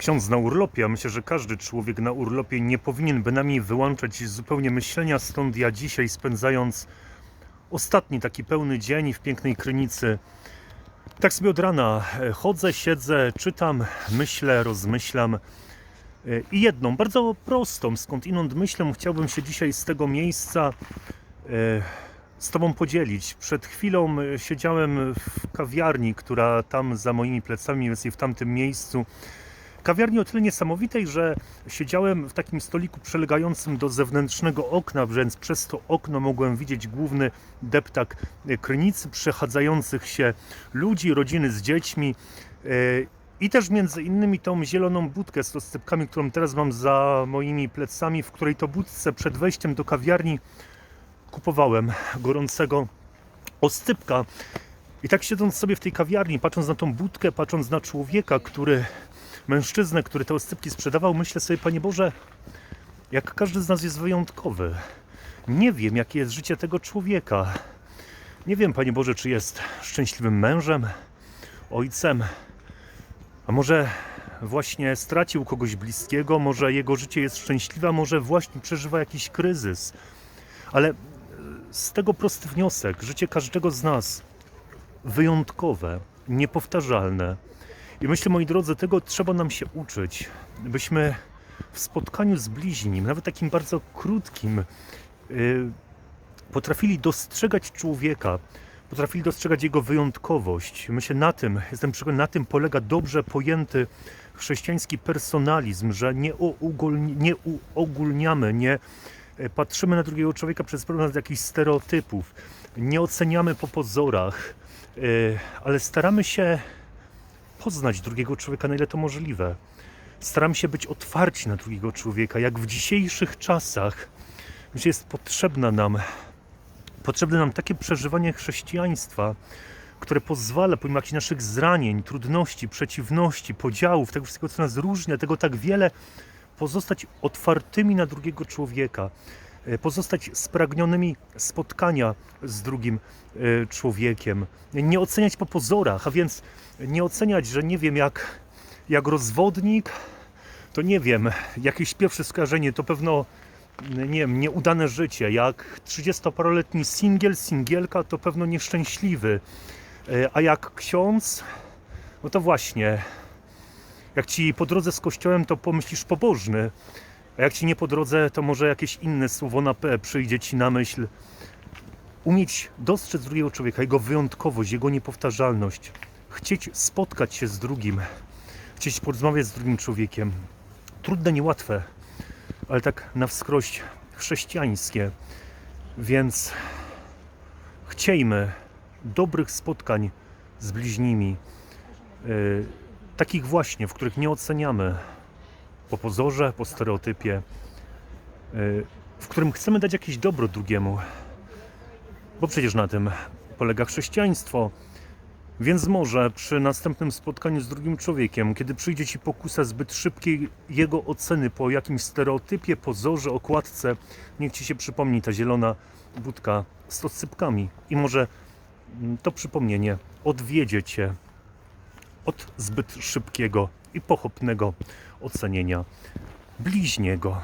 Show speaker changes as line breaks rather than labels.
ksiądz na urlopie, a myślę, że każdy człowiek na urlopie nie powinien bynajmniej wyłączać zupełnie myślenia, stąd ja dzisiaj spędzając ostatni taki pełny dzień w pięknej Krynicy, tak sobie od rana e, chodzę, siedzę, czytam, myślę, rozmyślam. E, I jedną, bardzo prostą, skąd inąd myślę, chciałbym się dzisiaj z tego miejsca e, z Tobą podzielić. Przed chwilą siedziałem w kawiarni, która tam za moimi plecami, mniej więcej w tamtym miejscu. Kawiarni o tyle niesamowitej, że siedziałem w takim stoliku przylegającym do zewnętrznego okna, więc przez to okno mogłem widzieć główny deptak Krynicy, przechadzających się ludzi, rodziny z dziećmi. e, I też między innymi tą zieloną budkę z oscypkami, którą teraz mam za moimi plecami, w której to budce przed wejściem do kawiarni kupowałem gorącego oscypka. I tak siedząc sobie w tej kawiarni, patrząc na tą budkę, patrząc na człowieka, który, mężczyznę, który te oscypki sprzedawał, myślę sobie, Panie Boże, jak każdy z nas jest wyjątkowy. Nie wiem, jakie jest życie tego człowieka. Nie wiem, Panie Boże, czy jest szczęśliwym mężem, ojcem, a może właśnie stracił kogoś bliskiego, może jego życie jest szczęśliwe, może właśnie przeżywa jakiś kryzys. Ale e, z tego prosty wniosek: życie każdego z nas wyjątkowe, niepowtarzalne. I myślę, moi drodzy, tego trzeba nam się uczyć, byśmy w spotkaniu z bliźnim, nawet takim bardzo krótkim, yy, potrafili dostrzegać człowieka, potrafili dostrzegać jego wyjątkowość. Myślę, na tym, jestem przekonany, na tym polega dobrze pojęty chrześcijański personalizm, że nie, nie uogólniamy, nie e, patrzymy na drugiego człowieka przez pryzmat jakichś stereotypów, nie oceniamy po pozorach, e, ale staramy się poznać drugiego człowieka na ile to możliwe. Staramy się być otwarci na drugiego człowieka, jak w dzisiejszych czasach, gdzie jest potrzebna nam, potrzebne nam takie przeżywanie chrześcijaństwa, które pozwala, pomimo naszych zranień, trudności, przeciwności, podziałów, tego wszystkiego, co nas różnia, tego tak wiele, pozostać otwartymi na drugiego człowieka, pozostać spragnionymi spotkania z drugim e, człowiekiem, nie oceniać po pozorach, a więc nie oceniać, że nie wiem, jak, jak rozwodnik, to nie wiem, jakieś pierwsze skojarzenie to pewno nie wiem, nieudane życie, jak 30-paroletni singiel, singielka to pewno nieszczęśliwy, E, a jak ksiądz, no to właśnie, jak ci po drodze z kościołem, to pomyślisz pobożny, a jak ci nie po drodze, to może jakieś inne słowo na P przyjdzie ci na myśl. Umieć dostrzec drugiego człowieka, jego wyjątkowość, jego niepowtarzalność, chcieć spotkać się z drugim, chcieć porozmawiać z drugim człowiekiem. Trudne, niełatwe, ale tak na wskroś chrześcijańskie. Więc chciejmy dobrych spotkań z bliźnimi, yy, takich właśnie, w których nie oceniamy po pozorze, po stereotypie, yy, w którym chcemy dać jakieś dobro drugiemu, bo przecież na tym polega chrześcijaństwo. Więc może przy następnym spotkaniu z drugim człowiekiem, kiedy przyjdzie ci pokusa zbyt szybkiej jego oceny po jakimś stereotypie, pozorze, okładce, niech ci się przypomni ta zielona budka z odsypkami. I może mm, to przypomnienie odwiedzie cię od zbyt szybkiego i pochopnego ocenienia bliźniego.